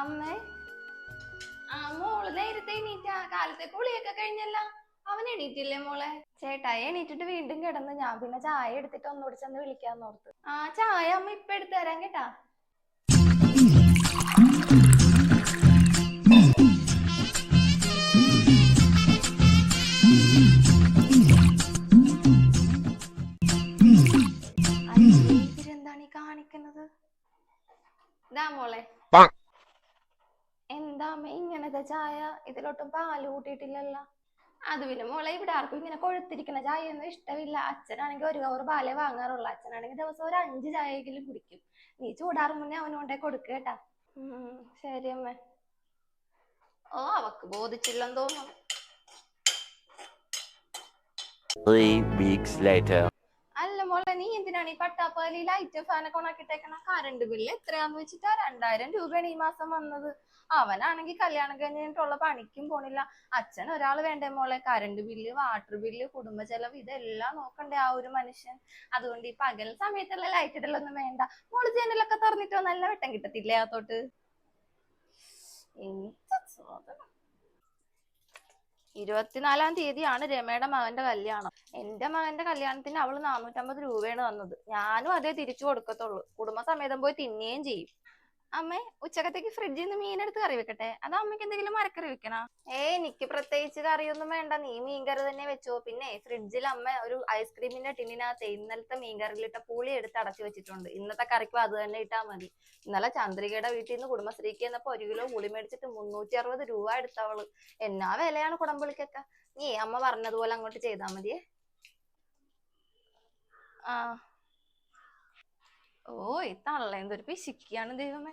അമ്മേ. ആ മോൾ നേരത്തെ എണീറ്റ കാലത്തെ കുളിയൊക്കെ കഴിഞ്ഞല്ല. അവൻ എണീറ്റില്ലേ മോളെ? ചേട്ടായി എണീറ്റിട്ട് വീണ്ടും കിടന്ന് ഞാൻ പിന്നെ ചായ എടുത്തിട്ട് ഒന്നുകൂടി ചെന്ന് വിളിക്കാന്ന് ഓർത്ത്. ആ ചായ അമ്മ ഇപ്പൊ എടുത്തു തരാം കേട്ടാ. ഇവരെന്താണ് ഈ കാണിക്കുന്നത്? ഇതാ മോളെ. പാ. എന്താ അമ്മ ഇങ്ങനത്തെ ചായ? ഇതിലൊട്ടും പാൽ കൂട്ടിയിട്ടില്ലല്ലോ. അത് പിന്നെ മോളെ ഇവിടെ ആർക്കും ഇങ്ങനെ കൊഴുത്തിരിക്കുന്ന ചായ ഒന്നും ഇഷ്ടമില്ല. അച്ഛനാണെങ്കിൽ ഒരു കവർ പാലേ വാങ്ങാറുള്ളൂ. അച്ഛനാണെങ്കിൽ ദിവസം ഒരു അഞ്ച് ചായയെങ്കിലും കുടിക്കും. നീ ചൂടാറും മുന്നേ അവനോണ്ടേ കൊടുക്ക കേട്ടാ. ശരി അമ്മ. ഓ അവക്ക് ബോധിച്ചില്ലെന്ന് തോന്നുന്നു. എന്തിനാണ് ഈ പട്ടാപ്പാലി ലൈറ്റ് ഫാനൊക്കെ ഓണാക്കിട്ടേക്കണ കറണ്ട് ബില്ല് എത്രയാന്ന് വെച്ചിട്ടാ? രണ്ടായിരം രൂപയാണ് ഈ മാസം വന്നത്. അവനാണെങ്കിൽ കല്യാണം കഴിഞ്ഞിട്ടുള്ള പണിക്കും പോണില്ല. അച്ഛൻ ഒരാൾ വേണ്ടേ മോളെ? കറണ്ട് ബില്ല് വാട്ടർ ബില്ല് കുടുംബ ചെലവ് ഇതെല്ലാം നോക്കണ്ടേ ആ ഒരു മനുഷ്യൻ. അതുകൊണ്ട് ഈ പകൽ സമയത്തുള്ള ലൈറ്റ് ഇടലൊന്നും വേണ്ട. മോൾ ജനലൊക്കെ തുറന്നിട്ടോ? നല്ല വെട്ടം കിട്ടത്തില്ലേ അതോട്ട്. ഇരുപത്തിനാലാം തീയതിയാണ് രമയുടെ മകന്റെ കല്യാണം. എന്റെ മകന്റെ കല്യാണത്തിന് അവൾ നാനൂറ്റമ്പത് രൂപയാണ് തന്നത്. ഞാനും അതേ തിരിച്ചു കൊടുക്കത്തുള്ളൂ. കുടുംബസമേതം പോയി തിന്നുകയും ചെയ്യും. അമ്മേ ഉച്ചക്കത്തേക്ക് ഫ്രിഡ്ജിൽ നിന്ന് മീനെടുത്ത് കറി വെക്കട്ടെ? അത് അമ്മയ്ക്ക് എന്തെങ്കിലും മരക്കറി വെക്കണ? ഏ എനിക്ക് പ്രത്യേകിച്ച് കറിയൊന്നും വേണ്ട. നീ മീൻകറി തന്നെ വെച്ചോ. പിന്നെ ഫ്രിഡ്ജിൽ അമ്മ ഒരു ഐസ്ക്രീമിന്റെ ടിന്നിനകത്ത് ഇന്നലത്തെ മീൻകറിയിലിട്ട പുളി എടുത്ത് അടച്ചു വെച്ചിട്ടുണ്ട്. ഇന്നത്തെ കറിക്കും അത് തന്നെ ഇട്ടാ മതി. ഇന്നലെ ചന്ദ്രികയുടെ വീട്ടിൽ നിന്ന് കുടുംബശ്രീക്ക് എന്നപ്പോ ഒരു കിലോ പുളി മേടിച്ചിട്ട് മുന്നൂറ്റി അറുപത് രൂപ എടുത്തവൾ. എന്നാ വിലയാണ് കുടംപുളിക്കൊക്കെ? നീ അമ്മ പറഞ്ഞതുപോലെ അങ്ങോട്ട് ചെയ്താ മതിയേ. ആ. ഓ ഈ തള്ള എന്തൊരു പിശിക്കാണ് ദൈവമേ.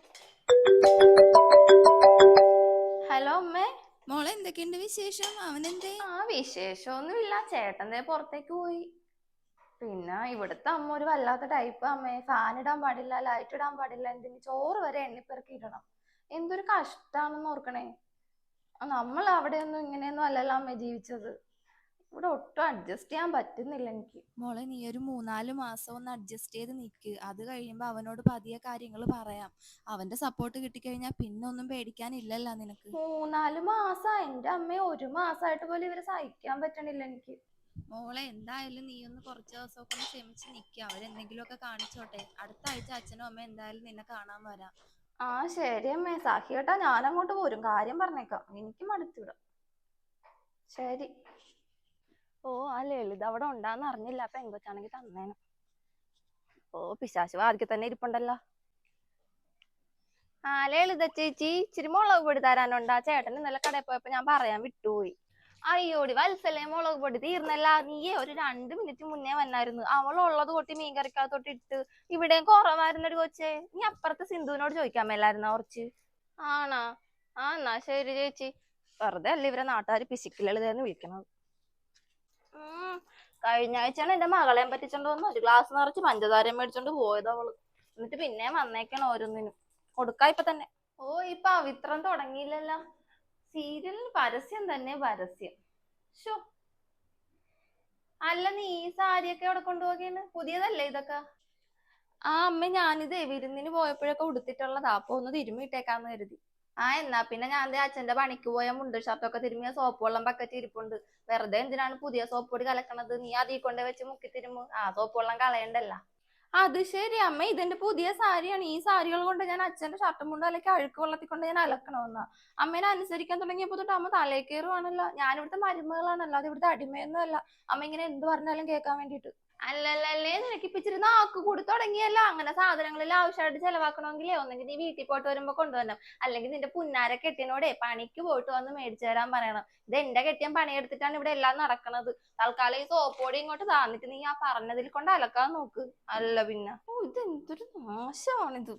ഹലോ അമ്മേ. മോളെ എന്തൊക്കെയുണ്ട് വിശേഷം? അവനെന്തേ? ആ വിശേഷമൊന്നുമില്ല. ചേട്ടൻ ദേ പുറത്തേക്ക് പോയി. പിന്നെ ഇവിടുത്തെ അമ്മ ഒരു വല്ലാത്ത ടൈപ്പ് അമ്മേ. ഫാൻ ഇടാൻ പാടില്ല ലൈറ്റ് ഇടാൻ പാടില്ല. എന്തിന്? ചോറ് വരെ എണ്ണിപ്പെറുക്കി ഇടണം. എന്തൊരു കഷ്ടാണെന്ന് ഓർക്കണേ. നമ്മൾ അവിടെയൊന്നും ഇങ്ങനെയൊന്നും അല്ലല്ലോ അമ്മ ജീവിച്ചത്. ഇവിടെ ഒട്ടും അഡ്ജസ്റ്റ് ചെയ്യാൻ പറ്റുന്നില്ല എനിക്ക്. മോളെ നീ ഒരു മൂന്നാൽ മാസം ഒന്ന് അഡ്ജസ്റ്റ് ചെയ്ത് നിക്ക്. അത് കഴിയുമ്പോ അവനോട് പതിയെ കാര്യങ്ങൾ പറയാം. അവന്റെ സപ്പോർട്ട് കിട്ടിക്കഴിഞ്ഞാൽ പിന്നെ ഒന്നും പേടിക്കാനില്ലല്ലോ നിനക്ക്. മൂന്നാൽ മാസം. എന്റെ അമ്മയെ ഒരു മാസമായിട്ട് പോലും ഇവരെ സഹിക്കാൻ പറ്റണില്ല എനിക്ക്. മോളെ എന്തായാലും നീ ഒന്ന് കുറച്ച് ദിവസമൊക്കെ ഒന്ന് ക്ഷമിച്ച് നിക്ക്. അവരെന്തെങ്കിലുമൊക്കെ കാണിച്ചോട്ടെ. അടുത്ത ആഴ്ച അച്ഛനും അമ്മയും എന്തായാലും നിന്നെ കാണാൻ വരാം. ആ ശരി അമ്മേ. സാഖി കേട്ടാ ഞാൻ അങ്ങോട്ട് പോരും. കാര്യം പറഞ്ഞേക്കാം. എനിക്ക് മടുത്തിവിടാം ശരി. ഓ ആ ലളിത അവിടെ ഉണ്ടാന്ന് അറിഞ്ഞില്ല. അപ്പൊ എങ്കൊച്ചാണെങ്കിൽ തന്നേനെ. ഓ പിശാശ് വാതിക്കൽ തന്നെ ഇരിപ്പുണ്ടല്ലോ. ആ ലളിത ചേച്ചി ഇച്ചിരി മുളക് പൊടി തരാനുണ്ടാ. ചേട്ടൻ ഇന്നലെ കടയിൽ പോയപ്പോ ഞാൻ പറയാൻ വിട്ടുപോയി. അയ്യോടി വത്സലേ മുളക് പൊടി തീർന്നല്ല. നീയേ ഒരു രണ്ട് മിനിറ്റ് മുന്നേ വന്നായിരുന്നു. അവളുള്ളത് കൊട്ടി മീൻ കറിക്കകത്തോട്ട് ഇട്ട് ഇവിടെയും കുറവായിരുന്നൊരു കൊച്ചേ. നീ അപ്പുറത്തെ സിന്ധുവിനോട് ചോദിക്കാൻ മേലായിരുന്ന കുറച്ച്? ആണാ? ആ എന്നാ ശരി ചേച്ചി. വെറുതെ അല്ല ഇവരെ നാട്ടുകാർ പിശിക്കലെന്ന് വിളിക്കണത്? ഉം, കഴിഞ്ഞ ആഴ്ചയാണ് എന്റെ മകളെ പറ്റിച്ചോണ്ട് വന്ന് ഒരു ഗ്ലാസ് നിറച്ച് പഞ്ചസാര മേടിച്ചോണ്ട് പോയത് അവൾ. എന്നിട്ട് പിന്നെ വന്നേക്കാണ് ഓരോന്നിനും. കൊടുക്ക ഇപ്പൊ തന്നെ. ഓ ഈ പവിത്രം തുടങ്ങിയില്ലല്ലോ. സീരിയലിന് പരസ്യം തന്നെ പരസ്യം. ഷോ അല്ല നീ ഈ സാരിയൊക്കെ അവിടെ കൊണ്ടുപോകേണ്? പുതിയതല്ലേ ഇതൊക്കെ? ആ അമ്മ ഞാനിത് വിരുന്നിന് പോയപ്പോഴൊക്കെ ഉടുത്തിട്ടുള്ളതാ. അപ്പൊ ഒന്ന് തിരുമ്മിട്ടേക്കാന്ന് കരുതി. ആ എന്നാ പിന്നെ ഞാൻ അച്ഛന്റെ പണിക്ക് പോയ മുണ്ട് ഷർട്ടൊക്കെ തിരുമ്മിയ സോപ്പ് വെള്ളം ബക്കറ്റ് ഇരിപ്പുണ്ട്. വെറുതെ എന്തിനാണ് പുതിയ സോപ്പ് പൊടി കലക്കണത്? നീ അതീ കൊണ്ട് വെച്ച് മുക്കി തിരുമ്പ് ആ സോപ്പ് വെള്ളം കളയണ്ടല്ല. അത് ശരി. അമ്മ ഇതെന്റെ പുതിയ സാരിയാണ്. ഈ സാരികൾ കൊണ്ട് ഞാൻ അച്ഛന്റെ ഷർട്ടും മുണ്ടും അല്ലെങ്കിൽ അഴുക്ക് വെള്ളത്തിൽ കൊണ്ട് ഞാൻ അലക്കണമെന്നാ. അമ്മേനെ അനുസരിക്കാൻ തുടങ്ങിയപ്പോ തൊട്ട് അമ്മ തലേ കയറുവാണല്ലോ. ഞാൻ ഇവിടുത്തെ മരുമകളാണല്ലോ. അത് ഇവിടുത്തെ അടിമയൊന്നും അല്ല അമ്മ ഇങ്ങനെ എന്ത് പറഞ്ഞാലും കേൾക്കാൻ വേണ്ടിട്ട് അല്ലല്ലല്ലേ നിനക്ക് ഇപ്പൊ ഇച്ചിരി നാക്ക് കൂടി തുടങ്ങിയല്ലോ. അങ്ങനെ സാധനങ്ങളിൽ ആവശ്യമായിട്ട് ചെലവാക്കണമെങ്കിൽ ഒന്നെങ്കിൽ നീ വീട്ടിൽ പോയിട്ട് വരുമ്പോ കൊണ്ടുവരണം. അല്ലെങ്കിൽ നിന്റെ പുന്നാര കെട്ടിയനോടെ പണിക്ക് പോയിട്ട് വന്ന് മേടിച്ചു തരാൻ പറയണം. ഇത് എന്റെ കെട്ടിയൻ പണിയെടുത്തിട്ടാണ് ഇവിടെ എല്ലാം നടക്കണത്. തൽക്കാലം ഈ സോപ്പ് പൊടി ഇങ്ങോട്ട് താന്നിട്ട് നീ ആ പറഞ്ഞതിൽ കൊണ്ട് അലക്കാൻ നോക്ക്. അല്ല പിന്നെ. ഓ ഇത് എന്തൊരു നാശമാണിത്